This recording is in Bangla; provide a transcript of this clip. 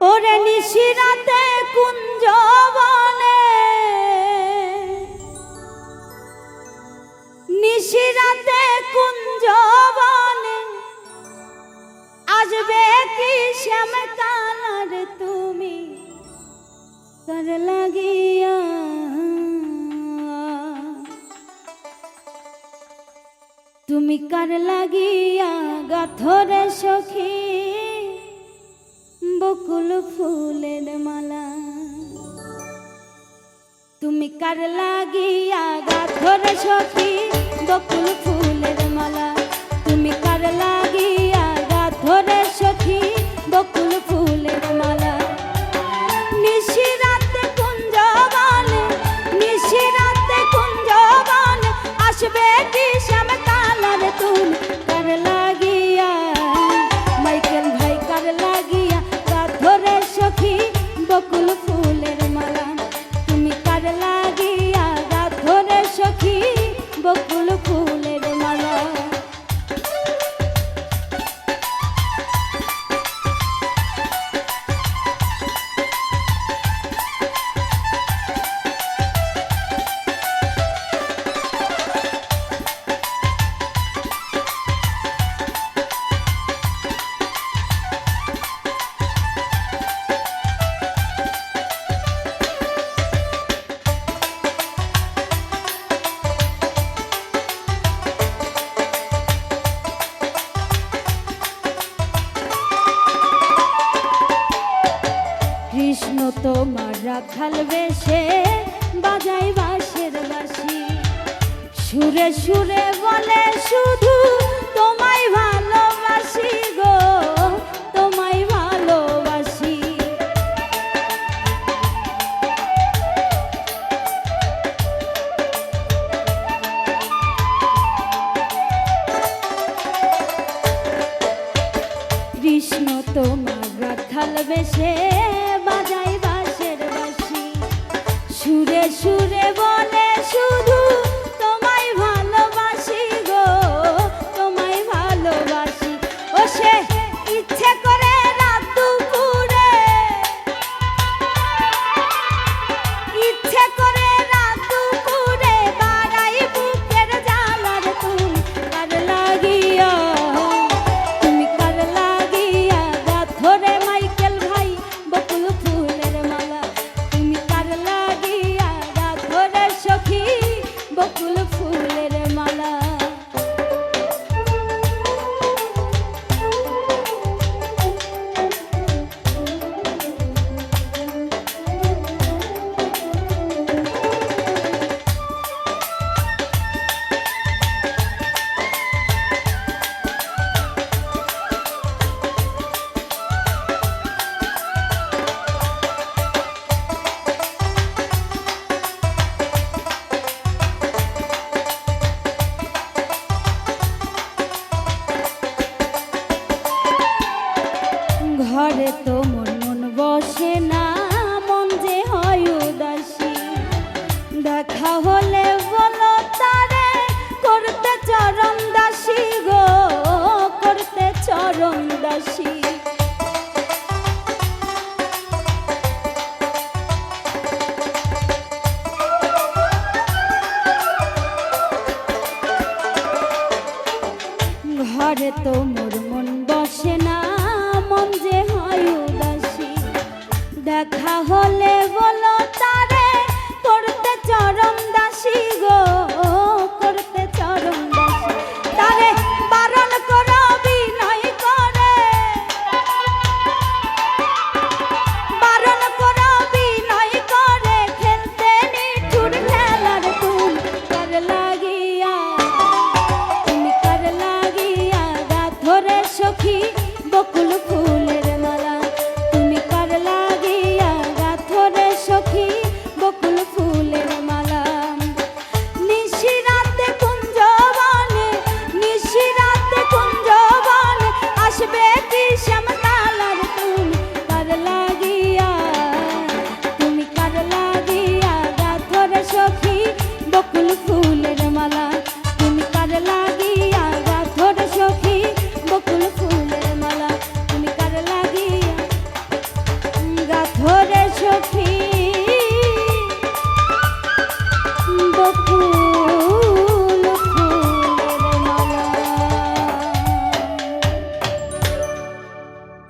ওরে নিশিরাতে কুঞ্জ বনে নিশিরাতে কুঞ্জ বনে আসবে কি শ্যাম কালার তুমি? কর লাগিয়া তুমি কার লাগিয়া গাথরে সখী? বকুল ফুলের মালা। তুমি কার লাগিয়া গাথরে সখী? বকুল ফুলের রাখাল বেশে বাজাই বাঁশের বাঁশি। সুরে সুরে বলে, শুধু তোমায় ভালোবাসি গো, তোমায় ভালোবাসি। কৃষ্ণ তোমার রাখাল বেশে ঘরে তো মন মন বসে না, মন যে হয় উদাসী। দেখা হলে বলো করতে চরণ দাসী গো, করতে চরণ দাসী। ঘরে তো মোর মন বসে না, মন যে দেখা হলে বলো তারে, করতে চরম দাসী গো, করতে চরম দাসী। তারে বারণ করো, বিনয় করে। বারণ করো, বিনয় করে। খেলতে নিঠুর খেলার তুল কর লাগিয়া? তুমি কার লাগিয়া? গাথরে সখী, বকুল ফুল